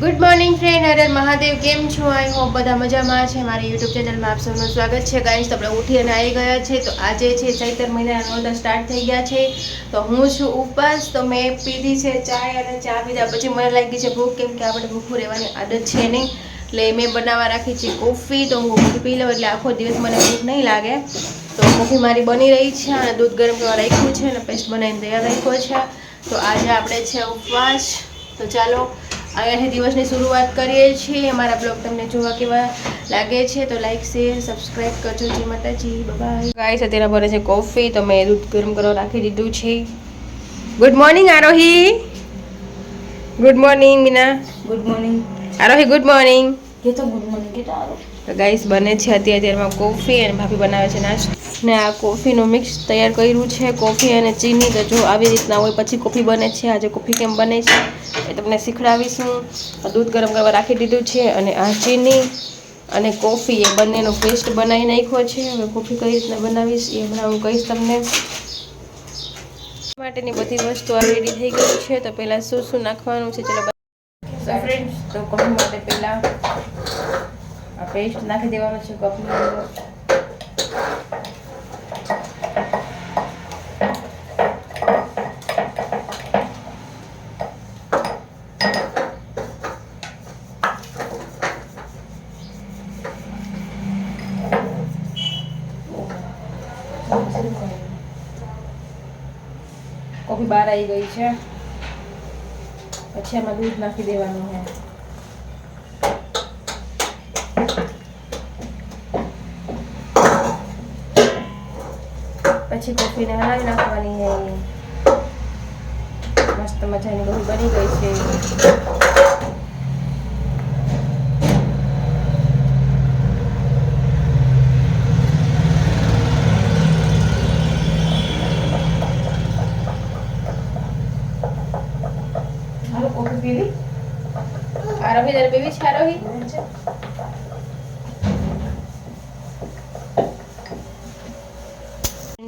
Good morning friend હરે મહાદેવ, કેમ છો? આઈ હોપ બધા મજામાં છે. મારી યુટ્યુબ ચેનલમાં આપ સૌનું સ્વાગત છે. ગાઈશ તો આપણે ઉઠી અને આવી ગયા છે. તો આજે છે ચૈતર મહિનાના નોંધા સ્ટાર્ટ થઈ ગયા છે. તો હું છું ઉપવાસ. તો મેં પીધી છે ચાય અને ચા પીધા પછી મને લાગી છે ભૂખ, કેમ કે આપણે ભૂખું રહેવાની આદત છે નહીં. એટલે મેં બનાવવા રાખી છે કોફી. તો હું કોફી પી લઉં એટલે આખો દિવસ મને ભૂખ નહીં લાગે. તો કોફી મારી બની રહી છે અને દૂધ ગરમ કરવા રાખ્યું છે અને પેસ્ટ બનાવીને તૈયાર રાખ્યો છે. તો આજે આપણે છે ઉપવાસ. તો ચાલો અહીંયાથી દિવસની શરૂઆત કરીએ છીએ. અમારા બ્લોગ તમને જોવા કેવા લાગે છે તો લાઈક શેર સબસ્ક્રાઈબ કરજો. જય માતાજી. બાય ગાઈસ અત્યારે ભરે છે કોફી તો મેં દૂધ ગરમ કરવા રાખી દીધું છે. Good morning Arohi good morning Meena good morning Arohi good morning કે તો ગુડ મોર્નિંગ કે તારો તો ગાઈસ બને છે અત્યારે અત્યારમાં કોફી અને ભાભી બનાવે છે નાસ્તો. ને આ કોફીનું મિક્સ તૈયાર કર્યું છે. કોફી અને ચીની તો જો આવી રીતના હોય પછી કોફી બને છે. આજે કોફી કેમ બને છે એ તમને શીખડાવીશું. દૂધ ગરમ કરવા રાખી દીધું છે અને આ ચીની અને કોફી એ બંનેનો પેસ્ટ બનાવી નાખ્યો છે. હવે કોફી કઈ રીતના બનાવીશ એ હમણાં હું કહીશ તમને. માટેની બધી વસ્તુ રેડી થઈ ગઈ છે. તો પહેલાં શું શું નાખવાનું છે? ચલો સો ફ્રેન્ડ્સ તો કોફી માટે પહેલાં આ પેસ્ટ નાખી દેવાનો છે કપની અંદર કોફી બહાર આવી ગઈ છે પછી આમાં દૂધ નાખી દેવાનું છે પછી કોફીને હલાવી નાખવાની છે મસ્ત મજાની કોફી બની ગઈ છે. Coffee PV? આરોહી તારે પીવી છે આરોહી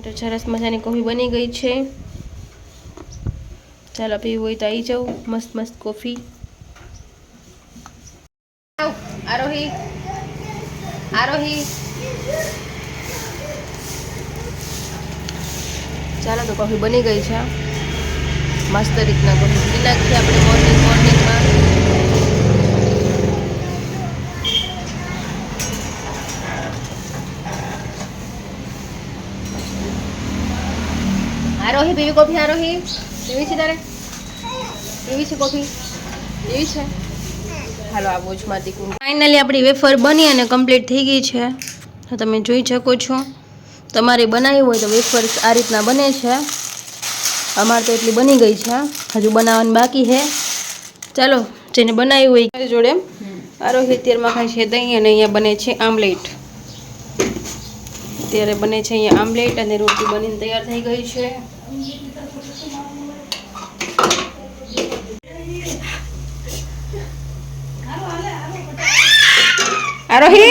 તો સરસ મજાની કોફી બની ગઈ છે. ચાલો પીવું હોય તો આવી જાઉં. મસ્ત મસ્ત કોફી. આરોહી. આરોહી. ચાલો તો કોફી બની ગઈ છે. મસ્ત રીતના કોફી નાખીએ આપણે મોર્નિંગ. આરોહી, પીવી કોફી, આરોહી? પીવી છે તારે? પીવી છે કોફી? પીવી છે? હાલો, આ બોજમાં દીકું ફાઇનલી આપણી વેફર બની અને કમ્પ્લીટ થઈ ગઈ છે. તો તમે જોઈ શકો છો. તમારે બનાવી હોય તો વેફર આ રીતના બને છે. અમારે તો એટલી બની ગઈ છે. હજુ બનાવવાની બાકી છે. ચાલો, જેને બનાવી હોય જોડે. આરોહી અત્યારમાં ખાય છે દહીં અને અહીંયા બને છે આમલેટ. અત્યારે બને છે અહીંયા આમલેટ અને રોટી બનીને તૈયાર થઈ ગઈ છે. આરોહી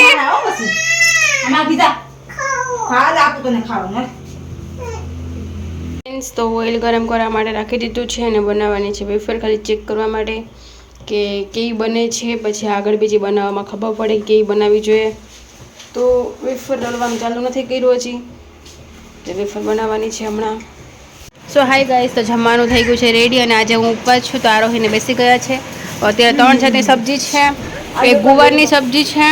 તો ઓઇલ ગરમ કરવા માટે રાખી દીધું છે અને બનાવવાની છે. વેફર ખાલી ચેક કરવા માટે કે કેવી બને છે, પછી આગળ બીજી બનાવવામાં ખબર પડે કેવી બનાવવી જોઈએ. તો વેફર ડલવાનું ચાલુ નથી કર્યું હજી. વેફર બનાવવાની છે હમણાં. સો હાય ગાઈસ તો જમવાનું થઈ ગયું છે રેડી અને આજે હું ઉપર છું તો આરોહીને બેસી ગયા છે. અત્યારે ત્રણ જાતની સબ્જી છે. એક ગુવારની સબ્જી છે.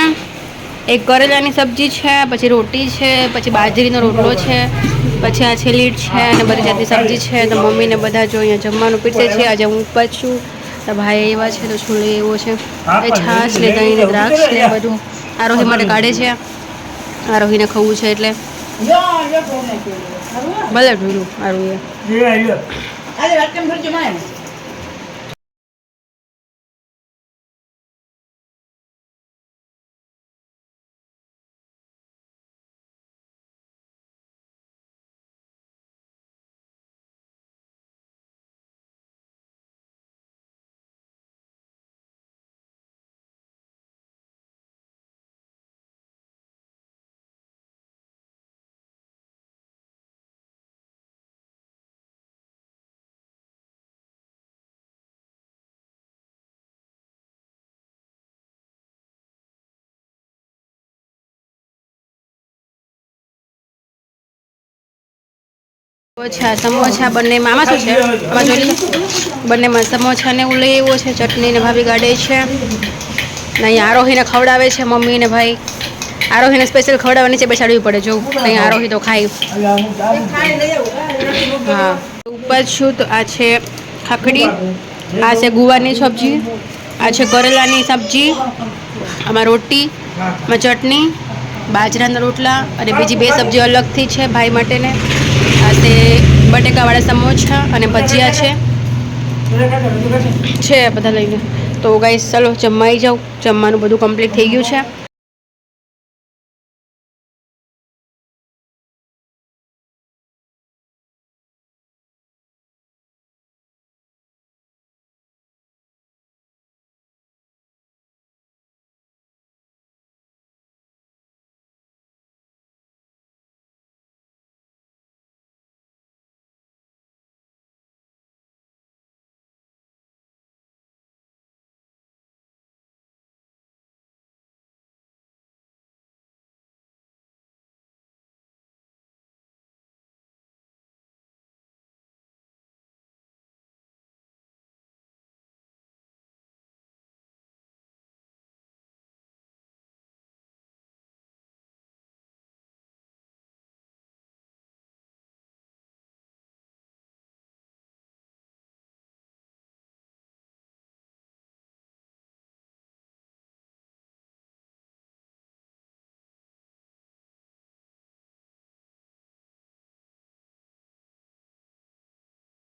એક કરેલાની સબ્જી છે. પછી રોટી છે. પછી બાજરીનો રોટલો છે. પછી આ છે લીટ છે અને બધી જાતની સબ્જી છે. તો મમ્મીને બધા જો અહીંયા જમવાનું પીરસે છે. આજે હું ઉપર છું. તો ભાઈ એવા છે તો છોલે એવો છે? એ છાશ ને દહીં ને દ્રાક્ષ ને બધું આરોહી માટે કાઢે છે. આરોહીને ખવું છે એટલે. ભલે ઢૂરું આરોહીએ અરે ઓછા સમોછા બંનેમાં આમાં શું છે? આમાં જોઈ લો. બંનેમાં સમોસા ને એવું લઈ આવ્યો છે, ચટણી ને ભાભી ગાડે છે. ને અહીંયા આરોહીને ખવડાવે છે મમ્મી ને ભાઈ. આરોહીને સ્પેશિયલ ખવડાવવા નીચે બેસાડવી પડે. જો, અહીંયા આરોહી તો ખાઈ હા. ઉપર છું તો આ છે ખાખડી, આ છે ગુવારની સબ્જી, આ છે કરેલાની સબ્જી, આમાં રોટી, આમાં ચટણી, બાજરાના રોટલા અને બીજી બે સબ્જી અલગથી છે ભાઈ માટેને. છે બટેકાવાળા સમોસા અને ભજીયા છે. છે બધા લઈને. તો ગાઈસ ચલો જમવા જાઉં. જમવાનું બધું કમ્પ્લીટ થઈ ગયું છે.